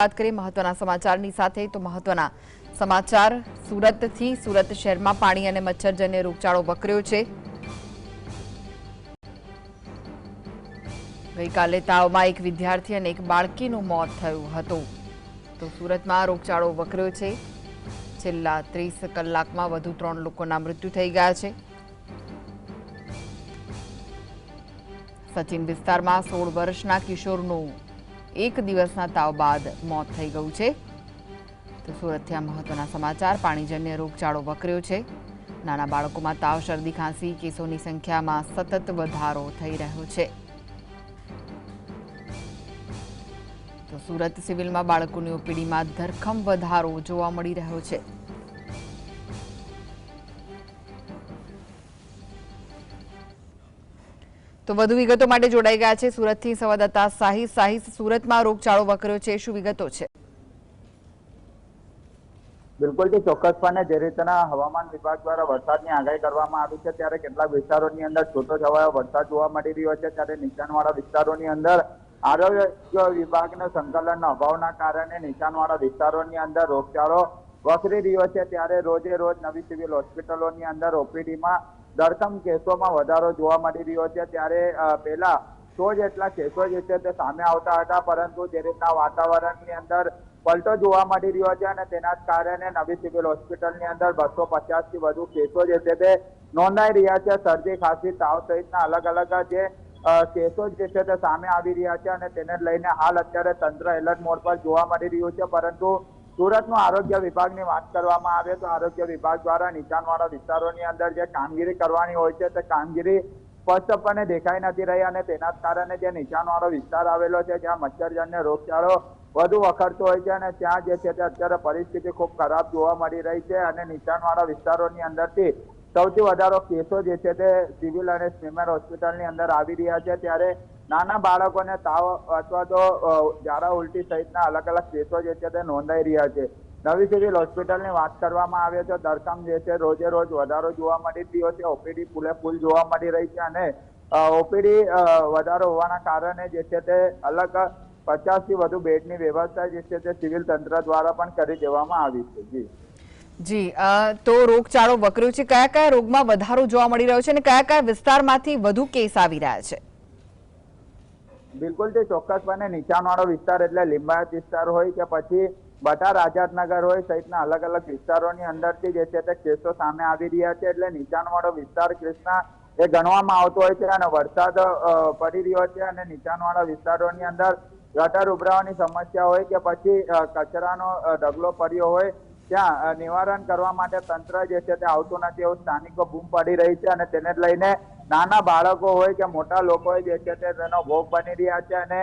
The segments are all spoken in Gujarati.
વાત કરીએ મહત્વના સમાચારની સાથે, તો મહત્વના સમાચાર, સુરતથી સુરત શહેરમાં પાણી અને મચ્છરજન્ય રોગચાળો વકર્યો છે. ગઈકાલે તાવમાં એક વિદ્યાર્થી અને એક બાળકીનું મોત થયું હતું. તો સુરતમાં રોગચાળો વકર્યો છેલ્લા ત્રીસ કલાકમાં વધુ ત્રણ લોકોના મૃત્યુ થઈ ગયા છે. સચિન વિસ્તારમાં સોળ વર્ષના કિશોરનું એક દિવસના તાવ બાદ મોત થઈ ગયું છે. તો સુરતથી આ મહત્વના સમાચાર. પાણીજન્ય રોગચાળો વકર્યો છે. નાના બાળકોમાં તાવ, શરદી, ખાંસી, કેસોની સંખ્યામાં સતત વધારો થઈ રહ્યો છે. તો સુરત સિવિલમાં બાળકોની ઓપીડીમાં ધરખમ વધારો જોવા મળી રહ્યો છે. તો વધુ વિગતો માટે જોડાઈ ગયા છે સુરતથી સંવાદદાતા સાહી સાહી સુરતમાં રોગચાળો વકર્યો છે. શું વિગતો છે? બિલકુલથી ચોક્કસપણે જે રીતના હવામાન વિભાગ દ્વારા વરસાદની આગાહી કરવામાં આવી છે, ત્યારે કેટલાક વિસ્તારોની અંદર છૂટો છવાયો વરસાદ જોવા મળી રહ્યો છે, ત્યારે નીચાણવાળા વિસ્તારોની અંદર આરોગ્ય વિભાગના સંકલનના અભાવના કારણે નીચાણવાળા વિસ્તારોની અંદર રોગચાળો વકરી રહ્યો છે, ત્યારે રોજે રોજ નવી સિવિલ હોસ્પિટલોની અંદર ઓપીડીમાં ધરખમ કેસોમાં વધારો જોવા મળી રહ્યો છે. ત્યારે પહેલા સો જેટલા કેસો જે છે તે સામે આવતા હતા, પરંતુ જે રીતના વાતાવરણની અંદર પલટો જોવા મળી રહ્યો છે અને તેના જ કારણે નવી સિવિલ હોસ્પિટલની અંદર બસો પચાસથી વધુ કેસો જે છે તે નોંધાઈ રહ્યા છે. શરદી, ખાંસી, તાવ સહિતના અલગ અલગ જે કેસો જે છે તે સામે આવી રહ્યા છે અને તેને લઈને હાલ અત્યારે તંત્ર એલર્ટ મોડ પર જોવા મળી રહ્યું છે. પરંતુ સુરતનું આરોગ્ય વિભાગની વાત કરવામાં આવે તો આરોગ્ય વિભાગ દ્વારા નીચાણવાળા વિસ્તારોની અંદર જે કામગીરી કરવાની હોય છે તે કામગીરી સ્પષ્ટપણે દેખાઈ નથી રહી અને તેના કારણે જે નીચાણવાળો વિસ્તાર આવેલો છે, જ્યાં મચ્છરજન્ય રોગચાળો વધુ વખરતો હોય છે અને ત્યાં જે છે તે અત્યારે પરિસ્થિતિ ખૂબ ખરાબ જોવા મળી રહી છે અને નીચાણવાળા વિસ્તારોની અંદરથી સૌથી વધારો કેસો જે છે તે સિવિલ અને સ્મીમેર હોસ્પિટલની અંદર આવી રહ્યા છે. ત્યારે નાના બાળકોને તાવ અથવા તો ઝાડા ઉલટી સહિતના અલગ અલગ કેસો જે છે તે નોંધાઈ રહ્યા છે. નવી સિવિલ હોસ્પિટલની વાત કરવામાં આવે તો દરકામ જે છે રોજે રોજ વધારો જોવા મળી રહ્યો છે. ઓપીડી ફૂલે ફૂલ જોવા મળી રહી છે અને ઓપીડી વધારો હોવાના કારણે જે છે તે અલગ પચાસથી વધુ બેડની વ્યવસ્થા જે છે તે સિવિલ તંત્ર દ્વારા પણ કરી દેવામાં આવી છે. જી. જી તો રોગચાળો વકર્યો છે. કયા કયા રોગમાં વધારો જોવા મળી રહ્યો છે અને કયા કયા વિસ્તારમાંથી વધુ કેસ આવી રહ્યા છે? બિલકુલ તે ચોક્કસપણે નીચાણવાળો વિસ્તાર એટલે લિંબાયત વિસ્તાર હોય કે પછી બટા રાજાતનગર હોય સહિતના અલગ અલગ વિસ્તારોની અંદરથી જે છે તે કેસો સામે આવી રહ્યા છે એટલે નીચાણવાળો વિસ્તાર કૃષ્ણા એ ગણવામાં આવતો હોય છે અને વરસાદ પડી રહ્યો છે અને નીચાણવાળા વિસ્તારોની અંદર ગટર ઉભરાવાની સમસ્યા હોય કે પછી કચરાનો ઢગલો પડ્યો હોય ત્યાં નિવારણ કરવા માટે તંત્ર જે છે તે આવતું નથી એવું સ્થાનિકો બૂમ પડી રહી છે અને તેને લઈને નાના બાળકો હોય કે મોટા લોકો જે છે તે તેનો ભોગ બની રહ્યા છે અને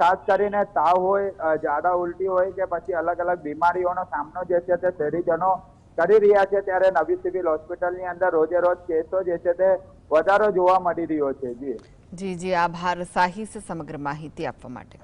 ખાસ કરીને તાવ હોય ઝાડા ઉલટી હોય કે પછી અલગ અલગ બીમારીઓનો સામનો જે છે તે શહેરીજનો કરી રહ્યા છે, ત્યારે નવી સિવિલ હોસ્પિટલની અંદર રોજે રોજ કેસો જે છે તે વધારો જોવા મળી રહ્યો છે. જી. જી જી, આભાર. સાહિસ સમગ્ર માહિતી આપવા માટે.